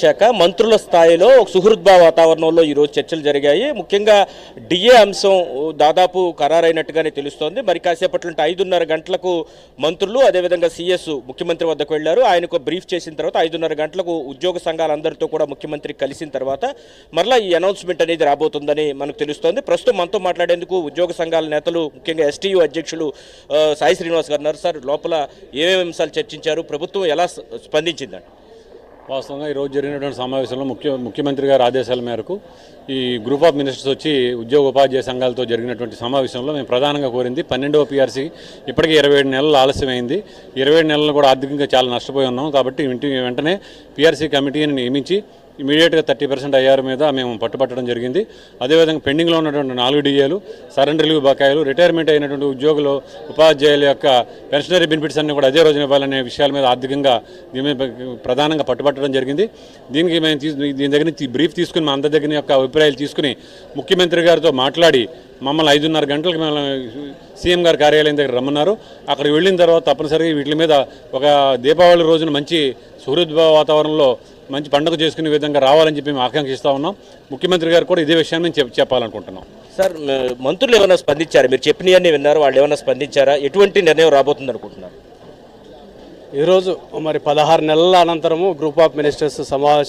వచ్చాక మంత్రుల స్థాయిలో ఒక సుహృద్భావ వాతావరణంలో ఈరోజు చర్చలు జరిగాయి. ముఖ్యంగా డిఏ అంశం దాదాపు ఖరారైనట్టుగానే తెలుస్తోంది. మరి కాసేపట్లో ఐదున్నర గంటలకు మంత్రులు అదేవిధంగా సీఎస్ ముఖ్యమంత్రి వద్దకు వెళ్ళారు. ఆయనకు బ్రీఫ్ చేసిన తర్వాత ఐదున్నర గంటలకు ఉద్యోగ సంఘాలందరితో కూడా ముఖ్యమంత్రి కలిసిన తర్వాత మరలా ఈ అనౌన్స్మెంట్ అనేది రాబోతుందని మనకు తెలుస్తోంది. ప్రస్తుతం మనతో మాట్లాడేందుకు ఉద్యోగ సంఘాల నేతలు ముఖ్యంగా ఎస్టీయూ అధ్యక్షులు సాయి శ్రీనివాస్ గారు సార్ లోపల ఏమేమి అంశాలు చర్చించారు? ప్రభుత్వం ఎలా స్పందించిందండి? వాస్తవంగా ఈరోజు జరిగినటువంటి సమావేశంలో ముఖ్య ముఖ్యమంత్రి గారి ఆదేశాల మేరకు ఈ గ్రూప్ ఆఫ్ మినిస్టర్స్ వచ్చి ఉద్యోగ ఉపాధ్యాయ సంఘాలతో జరిగినటువంటి సమావేశంలో మేము ప్రధానంగా కోరింది పన్నెండవ పీఆర్సీ ఇప్పటికీ ఇరవై ఏడు నెలలు ఆలస్యమైంది. ఇరవై ఏడు నెలలు కూడా ఆర్థికంగా చాలా నష్టపోయి ఉన్నాం కాబట్టి ఇంటి వెంటనే పీఆర్సీ కమిటీని నియమించి ఇమీడియట్గా థర్టీ పర్సెంట్ ఐఆర్ మీద మేము పట్టుబట్టడం జరిగింది. అదేవిధంగా పెండింగ్లో ఉన్నటువంటి నాలుగు డిఏలు సరెండర్ రిలీవ్ బకాయిలు రిటైర్మెంట్ అయినటువంటి ఉద్యోగులు ఉపాధ్యాయుల యొక్క పెన్షనరీ బెనిఫిట్స్ అన్ని కూడా అదే రోజున ఇవ్వాలనే విషయాల మీద ఆర్థికంగా దీని మీద ప్రధానంగా పట్టుబట్టడం జరిగింది. దీనికి మేము దీని దగ్గర నుంచి బ్రీఫ్ తీసుకుని మా అందరి దగ్గర యొక్క అభిప్రాయాలు తీసుకుని ముఖ్యమంత్రి గారితో మాట్లాడి మమ్మల్ని ఐదున్నర గంటలకు మేము సీఎం గారి కార్యాలయం దగ్గర రమ్మన్నారు. అక్కడికి వెళ్ళిన తర్వాత తప్పనిసరిగా వీటి మీద ఒక దీపావళి రోజున మంచి సుహృద్భావ వాతావరణంలో మంచి పండుగ చేసుకునే విధంగా రావాలని చెప్పి మేము ఆకాంక్షిస్తూ ఉన్నాం. ముఖ్యమంత్రి గారు కూడా ఇదే విషయాన్ని మేము చెప్ చెప్పాలనుకుంటున్నాం. సార్ మంత్రులు ఏమైనా స్పందించారా? మీరు చెప్పినవన్నీ విన్నారు? వాళ్ళు ఏమైనా స్పందించారా? ఎటువంటి నిర్ణయం రాబోతుంది అనుకుంటున్నారు? ఈరోజు మరి పదహారు నెలల అనంతరము గ్రూప్ ఆఫ్ మినిస్టర్స్ సమావేశం